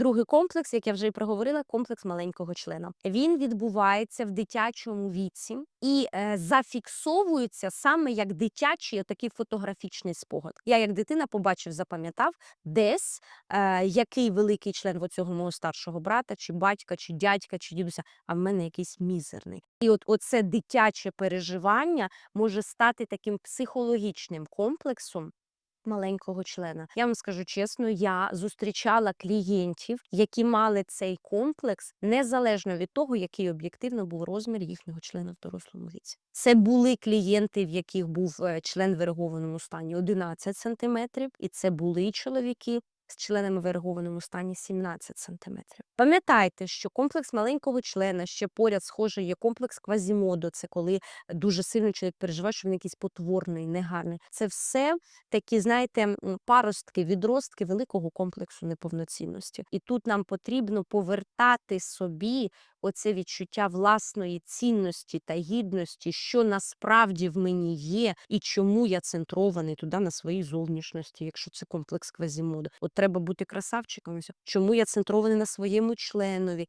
Другий комплекс, як я вже і проговорила, комплекс маленького члена. Він відбувається в дитячому віці і е, зафіксовується саме як дитячий такий фотографічний спогад. Я як дитина побачив, запам'ятав десь е, який великий член в оцього мого старшого брата, чи батька, чи дядька, чи дідуся, а в мене якийсь мізерний. І от оце дитяче переживання може стати таким психологічним комплексом. Маленького члена. Я вам скажу чесно, я зустрічала клієнтів, які мали цей комплекс незалежно від того, який об'єктивно був розмір їхнього члена в дорослому віці. Це були клієнти, в яких був е, член в ерегованому стані 11 сантиметрів, і це були чоловіки з членами в ерегованому стані 17 сантиметрів. Пам'ятайте, що комплекс маленького члена ще поряд схожий є комплекс квазімодо. Це коли дуже сильно чоловік переживає, що він якийсь потворний, негарний. Це все такі, знаєте, паростки, відростки великого комплексу неповноцінності. І тут нам потрібно повертати собі оце відчуття власної цінності та гідності, що насправді в мені є, і чому я центрований туди на своїй зовнішності, якщо це комплекс квазімоду. От треба бути красавчиком. Чому я центрований на своєму членові?